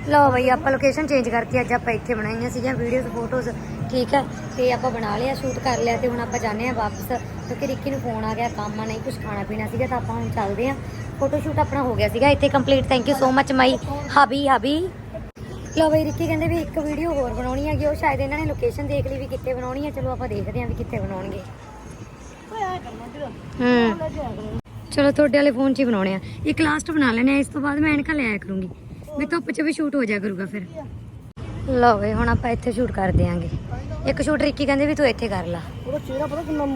ਲਓ ਬਈ ਆਪਾਂ ਲੋਕੇਸ਼ਨ ਚੇਂਜ ਕਰਕੇ ਅੱਜ ਆਪਾਂ ਇੱਥੇ ਬਣਾਈਆਂ ਸੀਗੀਆਂ ਵੀਡੀਓਜ਼ ਫੋਟੋਜ਼ ਠੀਕ ਹੈ ਤੇ ਆਪਾਂ ਬਣਾ ਲਿਆ ਸ਼ੂਟ ਕਰ ਲਿਆ ਤੇ ਹੁਣ ਆਪਾਂ ਜਾਂਦੇ ਆ ਵਾਪਸ। ਕਿਉਂਕਿ ਰਿੱਕੀ ਨੂੰ ਫੋਨ ਆ ਗਿਆ, ਕੰਮ ਆ, ਨਹੀਂ ਕੁਝ ਖਾਣਾ ਪੀਣਾ ਸੀਗਾ ਤਾਂ ਆਪਾਂ ਹੁਣ ਚੱਲਦੇ ਆ ਫੋਟੋ ਸ਼ੂਟ ਆਪਣਾ ਹੋ ਗਿਆ ਸੀਗਾ, ਇੱਥੇ complete thank you so much my. Hubby hubby. ਲਓ ਬਈ, ਰਿੱਕੀ ਕਹਿੰਦੇ ਵੀ ਇੱਕ ਵੀਡੀਓ ਹੋਰ ਬਣਾਉਣੀ ਹੈਗੀ, ਉਹ ਸ਼ਾਇਦ ਇਹਨਾਂ ਨੇ ਲੋਕੇਸ਼ਨ ਦੇਖ ਲਈ ਵੀ ਕਿੱਥੇ ਬਣਾਉਣੀ ਹੈ ਚਲੋ ਆਪਾਂ ਦੇਖਦੇ ਹਾਂ ਵੀ ਕਿੱਥੇ ਬਣਾਉਣਗੇ। ਹੂੰ। ਚਲੋ ਤੁਹਾਡੇ ਵਾਲੇ ਫੋਨ 'ਚ ਹੀ ਬਣਾਉਣੇ ਆ। ਇੱਕ ਲਾਸਟ ਬਣਾ ਲੈਣੇ ਆ, ਇਸ ਤੋਂ ਬਾਅਦ ਮੈਂ ਐਨਕਾਂ ਲੈ ਆਇਆ ਕਰੂੰਗੀ। ਵੀ ਧੁੱਪ 'ਚ ਵੀ ਸ਼ੂਟ ਹੋ ਜਾਇਆ ਕਰੂਗਾ ਫਿਰ। ਲਓ ਬਈ ਹੁਣ ਆਪਾਂ ਇੱਥੇ ਸ਼ੂਟ ਕਰ ਦਿਆਂਗੇ। ਇੱਕ ਸ਼ੂਟ ਰਿੱਕੀ ਕਹਿੰਦੇ ਵੀ ਤੂੰ ਇੱਥੇ ਕਰ ਲਾ। ਉਹਦਾ ਚਿਹਰਾ ਪਤਾ ਕਿੰਨਾ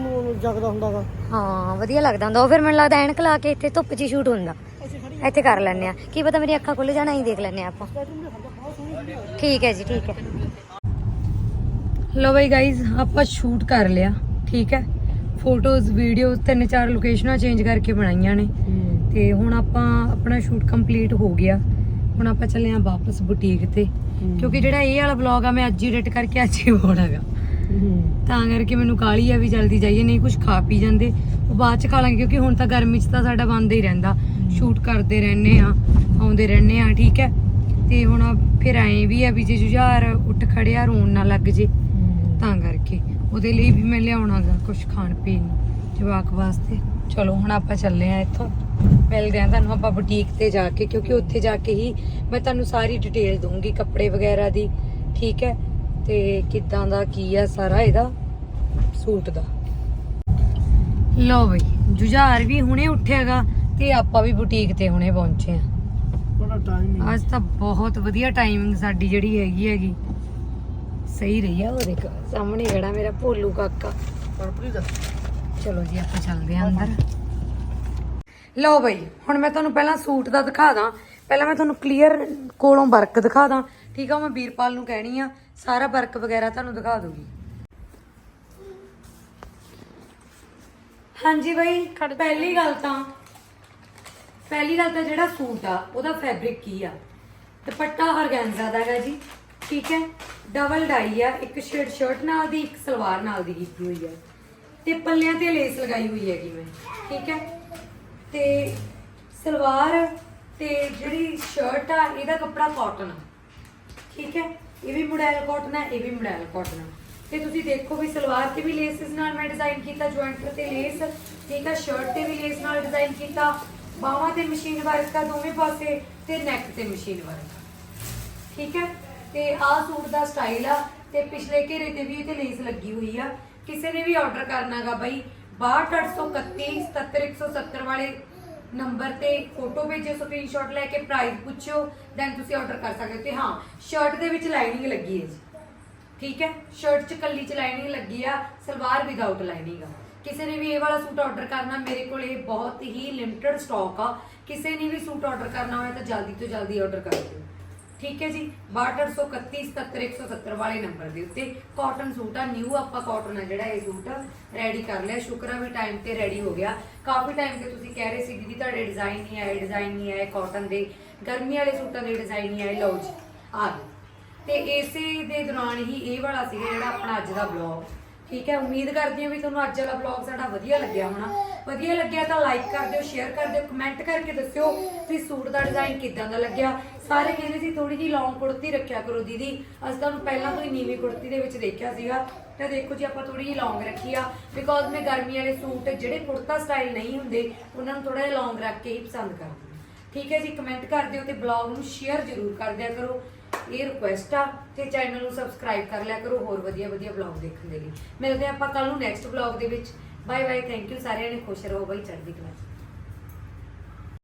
ਜਗਦਾ ਹੁੰਦਾਗਾ। ਹਾਂ ਵਧੀਆ ਲੱਗਦਾ ਹੁੰਦਾ। ਉਹ ਫਿਰ ਮੈਨੂੰ ਲੱਗਦਾ ਐਨਕ ਲਾ ਕੇ ਇੱਥੇ ਧੁੱਪ 'ਚ ਸ਼ੂਟ ਹੁੰਦਾ। ਇੱਥੇ ਕਰ ਲੈਣੇ ਆ। ਕੀ ਪਤਾ ਮੇਰੀ ਅੱਖਾਂ ਖੁੱਲ ਜਾਣਾ ਹੀ ਦੇਖ ਲੈਣੇ ਆਪਾਂ। ਠੀਕ ਹੈ ਜੀ ਠੀਕ ਹੈ। ਲੋ ਬਈ ਗਾਇਜ਼ ਆਪਾਂ ਸ਼ੂਟ ਕਰ ਲਿਆ ਠੀਕ ਹੈ? ਫੋਟੋਜ਼ ਵੀਡੀਓ ਤਿੰਨ ਚਾਰ ਲੋਕੇਸ਼ਨਾਂ ਚੇਂਜ ਕਰਕੇ ਬਣਾਈਆਂ ਨੇ। ਤੇ ਹੁਣ ਆਪਾਂ ਆਪਣਾ ਸ਼ੂਟ ਕੰਪਲੀਟ ਹੋ ਗਿਆ। ਹੁਣ ਆਪਾਂ ਚੱਲੇ ਆ ਵਾਪਸ ਬੁਟੀਕ ਤੇ। ਕਿਉਂਕਿ ਜਿਹੜਾ ਇਹ ਵਾਲਾ ਵਲੌਗ ਆ ਮੈਂ ਅੱਜ ਹੀ ਐਡਿਟ ਕਰਕੇ ਅੱਜ ਹੀ ਪਾਉਣਾਗਾ ਤਾਂ ਕਰਕੇ ਮੈਨੂੰ ਕਾਲੀ ਆ ਵੀ ਜਲਦੀ ਜਾਈਏ ਨਹੀਂ ਕੁਝ ਖਾ ਪੀ ਜਾਂਦੇ। ਉਹ ਬਾਅਦ ਚ ਖਾ ਲਾਂਗੇ ਕਿਉਂਕਿ ਹੁਣ ਤਾਂ ਗਰਮੀ ਚ ਤਾਂ ਸਾਡਾ ਬੰਦ ਹੀ ਰਹਿੰਦਾ। ਸ਼ੂਟ ਕਰਦੇ ਰਹਿੰਦੇ ਆ ਆਉਂਦੇ ਰਹਿੰਦੇ ਆ ਠੀਕ ਹੈ। ਤੇ ਹੁਣ ਫਿਰ ਐਂ ਵੀ ਆ ਵੀ ਜੇ ਜੁਝਾਰ ਉੱਠ ਖੜਿਆ ਰੋਣ ਨਾ ਲੱਗ ਜੇ। ਤਾਂ ਕਰਕੇ ਉਹਦੇ ਲਈ ਵੀ ਮੈਂ ਲਿਆਉਣਾਗਾ ਕੁਝ ਖਾਣ ਪੀਣ ਜਵਾਕ ਵਾਸਤੇ। ਚਲੋ ਹੁਣ ਆਪਾਂ ਚੱਲੇ ਆ ਇੱਥੋਂ। ਮਿਲਦੇ ਆ। ਤੁਹਾਨੂੰ ਆਪਾਂ ਬੁਟੀਕ ਤੇ ਜਾ ਕੇ ਕਿਉਂਕਿ ਉੱਥੇ ਜਾ ਕੇ ਹੀ ਮੈਂ ਤੁਹਾਨੂੰ ਸਾਰੀ ਡਿਟੇਲ ਦਊਂਗੀ ਕੱਪੜੇ ਵਗੈਰਾ ਦੀ ਠੀਕ ਹੈ? ਤੇ ਕਿੱਦਾਂ ਦਾ ਕੀ ਆ ਸਾਰਾ ਇਹਦਾ ਸੂਟ ਦਾ। ਲਓ ਬਈ ਜੁਝਾਰ ਵੀ ਹੁਣੇ ਉੱਠਿਆਗਾ ਤੇ ਆਪਾਂ ਵੀ ਬੁਟੀਕ ਤੇ ਹੁਣੇ ਪਹੁੰਚੇ ਆ। ਬੜਾ ਟਾਈਮ ਅੱਜ ਤਾਂ ਬਹੁਤ ਵਧੀਆ ਟਾਈਮਿੰਗ ਸਾਡੀ ਜਿਹੜੀ ਹੈਗੀ ਹੈਗੀ। ਸਹੀ ਰਹੀ ਆ ਉਹ ਦੇਖ ਸਾਹਮਣੇ ਖੜਾ ਮੇਰਾ ਭੋਲੂ ਕਾਕਾ। ਦਾ ਚਲੋ ਜੀ ਆਪਾਂ ਚੱਲਦੇ ਆਂ ਅੰਦਰ। ਲਓ ਬਈ ਹੁਣ ਮੈਂ ਤੁਹਾਨੂੰ ਪਹਿਲਾਂ ਸੂਟ ਦਾ ਦਿਖਾ ਦਾਂ। ਪਹਿਲਾਂ ਮੈਂ ਤੁਹਾਨੂੰ ਕਲੀਅਰ ਕੋਲੋਂ ਵਰਕ ਦਿਖਾ ਦਾਂ। ਠੀਕ ਆ ਮੈਂ ਵੀਰਪਾਲ ਨੂੰ ਕਹਿਣੀ ਆ ਸਾਰਾ ਵਰਕ ਵਗੈਰਾ ਤੁਹਾਨੂੰ ਦਿਖਾ ਦੂਗੀ। ਹਾਂਜੀ ਬਈ ਪਹਿਲੀ ਗੱਲ ਤਾਂ ਪਹਿਲੀ ਗੱਲ ਤਾਂ ਜਿਹੜਾ ਸੂਟ ਆ ਉਹਦਾ ਫੈਬਰਿਕ ਕੀ ਆ? ਦੁਪੱਟਾ ਆਰਗੈਂਜ਼ਾ ਦਾ ਹੈਗਾ ਜੀ ਠੀਕ ਹੈ? ਡਬਲ ਡਾਈ ਆ ਇੱਕ ਸ਼ੇਡ ਸ਼ਰਟ ਨਾਲ ਦੀ ਇੱਕ ਸਲਵਾਰ ਨਾਲ ਦੀ ਕੀਤੀ ਹੋਈ ਹੈ ਤੇ ਪੱਲਿਆਂ ਤੇ ਲੇਸ ਲਗਾਈ ਹੋਈ ਹੈਗੀ ਮੈਂ ਠੀਕ ਹੈ? ਤੇ ਸਲਵਾਰ ਤੇ ਜਿਹੜੀ ਸ਼ਰਟ ਆ, ਇਹਦਾ ਕੱਪੜਾ ਕਾਟਨ ਠੀਕ ਹੈ? ਇਹ ਵੀ ਮੁੜੈਲ ਕਾਟਨ ਹੈ ਇਹ ਵੀ ਮੁੜੈਲ ਕਾਟਨ ਹੈ ਤੇ ਤੁਸੀਂ ਦੇਖੋ ਵੀ ਸਲਵਾਰ ਤੇ ਵੀ ਲੇਸਿਸ ਨਾਲ ਮੈਂ ਡਿਜ਼ਾਈਨ ਕੀਤਾ ਜੁਆਇੰਟ ਤੇ ਲੇਸ ਠੀਕ ਹੈ? ਸ਼ਰਟ ਤੇ ਵੀ ਲੇਸ ਨਾਲ ਡਿਜ਼ਾਈਨ ਕੀਤਾ। ਬਾਹਾਂ ਤੇ ਮਸ਼ੀਨ ਵਰਕ ਆ, ਦੋਵੇਂ ਪਾਸੇ ਤੇ ਨੈਕ ਤੇ ਮਸ਼ੀਨ ਵਰਕ ਠੀਕ ਹੈ? ਤੇ ਆਹ ਸੂਟ ਦਾ ਸਟਾਈਲ ਆ, ਤੇ ਪਿਛਲੇ ਘੇਰੇ ਤੇ ਵੀ ਇਹ ਤੇ ਲੇਸ ਲੱਗੀ ਹੋਈ ਆ। ਕਿਸੇ ਨੇ ਵੀ ਆਰਡਰ ਕਰਨਾਗਾ ਬਾਈ। 62831 77170 ਵਾਲੇ ਨੰਬਰ ਤੇ ਫੋਟੋ ਭੇਜੋ ਸਕਰੀਨਸ਼ਾਟ ਲੈ ਕੇ ਪ੍ਰਾਈਸ ਪੁੱਛੋ ਦੈਨ ਤੁਸੀਂ ਆਰਡਰ ਕਰ ਸਕਦੇ ਹੋ। ਤੇ ਹਾਂ ਸ਼ਰਟ ਦੇ ਵਿੱਚ ਲਾਈਨਿੰਗ ਲੱਗੀ ਹੈ ਜੀ। ਠੀਕ ਹੈ? ਸ਼ਰਟ 'ਚ ਕੱਲੀ ਚ ਲਾਈਨਿੰਗ ਲੱਗੀ ਆ, ਸਲਵਾਰ ਵਿਦਆਊਟ ਲਾਈਨਿੰਗ ਆ। ਕਿਸੇ ਨੇ ਵੀ ਇਹ ਵਾਲਾ ਸੂਟ ਆਰਡਰ ਕਰਨਾ, ਮੇਰੇ ਕੋਲ ਇਹ ਬਹੁਤ ਹੀ ਲਿਮਟਿਡ ਸਟਾਕ ਆ। ਕਿਸੇ ਨੇ ਵੀ ਸੂਟ ਆਰਡਰ ਕਰਨਾ ਹੋਇਆ ਤਾਂ ਜਲਦੀ ਤੋਂ ਜਲਦੀ ਆਰਡਰ ਕਰ ਦਿਓ। ਠੀਕ ਹੈ ਜੀ? 6231 ਵਾਲੇ ਨੰਬਰ ਦੇ ਉੱਤੇ ਕਾਟਨ ਸੂਟ ਆ ਨਿਊ ਆਪਾਂ ਕਾਟਨ ਆ ਜਿਹੜਾ ਇਹ ਸੂਟ ਰੈਡੀ ਕਰ ਲਿਆ। ਸ਼ੁਕਰ ਆ ਵੀ ਟਾਈਮ ਤੇ ਰੈਡੀ ਹੋ ਗਿਆ। ਕਾਫੀ ਟਾਈਮ ਤੇ ਤੁਸੀਂ ਕਹਿ ਰਹੇ ਸੀ ਦੀਦੀ ਤੁਹਾਡੇ ਡਿਜ਼ਾਈਨ ਨਹੀਂ ਆਏ ਡਿਜ਼ਾਈਨ ਨਹੀਂ ਆਏ ਕਾਟਨ ਦੇ। ਗਰਮੀ ਵਾਲੇ ਸੂਟਾਂ ਦੇ ਡਿਜ਼ਾਈਨ ਨਹੀਂ ਆਏ। ਲਓ ਜੀ, ਆ ਗਏ। ਤੇ ਇਸੇ ਦੇ ਦੌਰਾਨ ਹੀ ਇਹ ਵਾਲਾ ਸੀਗਾ ਜਿਹੜਾ ਆਪਣਾ ਅੱਜ ਦਾ ਬਲੌਗ ਠੀਕ ਹੈ? ਉਮੀਦ ਕਰਦੀ ਹਾਂ ਵੀ ਤੁਹਾਨੂੰ ਅੱਜ ਵਾਲਾ ਬਲੌਗ ਸਾਡਾ ਵਧੀਆ ਲੱਗਿਆ ਹੋਣਾ। ਵਧੀਆ ਲੱਗਿਆ ਤਾਂ ਲਾਈਕ ਕਰ ਦਿਓ ਸ਼ੇਅਰ ਕਰ ਦਿਓ ਕਮੈਂਟ ਕਰਕੇ ਦੱਸਿਓ ਤੁਸੀਂ ਸੂਟ ਦਾ ਡਿਜ਼ਾਈਨ ਕਿੱਦਾਂ ਦਾ ਲੱਗਿਆ। ਸਾਰੇ ਕਹਿੰਦੇ ਸੀ ਥੋੜੀ ਜਿਹੀ ਲੌਂਗ ਕੁੜਤੀ ਰੱਖਿਆ ਕਰੋ ਦੀਦੀ। ਅਸੀਂ ਤੁਹਾਨੂੰ ਪਹਿਲਾਂ ਤੋਂ ਹੀ ਨੀਵੀਂ ਕੁੜਤੀ ਦੇ ਵਿੱਚ ਦੇਖਿਆ ਸੀਗਾ। ਤਾਂ ਦੇਖੋ ਜੀ, ਆਪਾਂ ਥੋੜੀ ਜਿਹੀ ਲੌਂਗ ਰੱਖੀ ਆ। ਬਿਕੋਜ਼ ਮੈਂ ਗਰਮੀ ਵਾਲੇ ਸੂਟ ਜਿਹੜੇ ਕੁੜਤਾ ਸਟਾਈਲ ਨਹੀਂ ਹੁੰਦੇ, ਉਹਨਾਂ ਨੂੰ ਥੋੜਾ ਜਿਹਾ ਲੌਂਗ ਰੱਖ ਕੇ ਹੀ ਪਸੰਦ ਕਰਦੀ ਠੀਕ ਹੈ ਜੀ ਕਮੈਂਟ ਕਰ ਦਿਓ ਤੇ ਬਲੌਗ ਨੂੰ ਸ਼ੇਅਰ ਜ਼ਰੂਰ ਕਰ ਦਿਆ ਕਰੋ। ਇਹ ਰਿਕੁਐਸਟ ਆ ਤੇ ਚੈਨਲ ਨੂੰ ਸਬਸਕ੍ਰਾਈਬ ਕਰ ਲਿਆ ਕਰੋ ਹੋਰ ਵਧੀਆ ਵਧੀਆ ਬਲੌਗ ਦੇਖਣ ਦੇ ਲਈ। ਮਿਲਦੇ ਹਾਂ ਆਪਾਂ ਕੱਲ ਨੂੰ ਨੈਕਸਟ ਬਲੌਗ ਦੇ ਵਿੱਚ। ਬਾਏ ਬਾਏ ਥੈਂਕ ਯੂ ਸਾਰਿਆਂ ਨੇ ਖੁਸ਼ ਰਹੋ ਬਾਈ ਚੜ੍ਹਦੀ ਕਲਾ